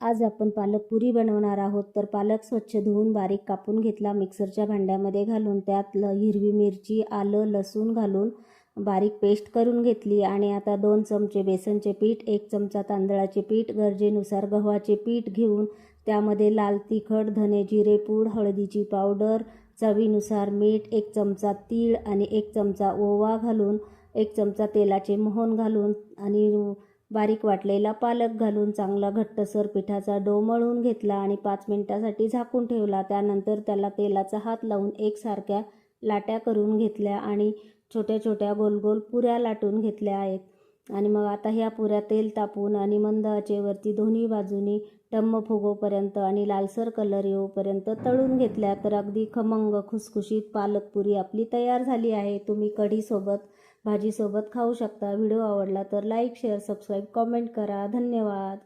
आज आपण पालक पुरी बनवणार आहोत. तर पालक स्वच्छ धुवून बारीक कापून घेतला मिक्सरच्या भांड्यामध्ये घालून त्यात ल हिरवी मिरची आलं लसूण घालून बारीक पेस्ट करून घेतली आणि आता दोन चमचे बेसनचे पीठ एक चमचा तांदळाचे पीठ गरजेनुसार गव्हाचे पीठ घेऊन त्यामध्ये लाल तिखट धने जिरे पूड हळदीची पावडर चवीनुसार मीठ एक चमचा तीळ आणि एक चमचा ओवा घालून एक चमचा तेलाचे मोहन घालून आणि बारीक वाटलेला पालक घालून चांगला घट्टसर पिठाचा डो मळून घेतला आणि पाच मिनिटासाठी झाकून ठेवला. त्यानंतर त्याला तेलाचा हात लावून एकसारख्या लाट्या करून घेतल्या आणि छोट्या छोट्या गोल गोल पुऱ्या लाटून घेतल्या आहेत. आणि मग आता ह्या पुऱ्या तेल तापून आणि मंद आचेवरती दोन्ही बाजूनी टम्म फुगोपर्यंत आणि लालसर कलर येऊपर्यंत तळून घेतल्या. तर अगदी खमंग खुसखुशीत पालक पुरी आपली तयार झाली आहे. तुम्ही कढीसोबत भाजीसोबत खाऊ शकता. व्हिडिओ आवडला तर लाईक शेअर सबस्क्राईब कॉमेंट करा. धन्यवाद.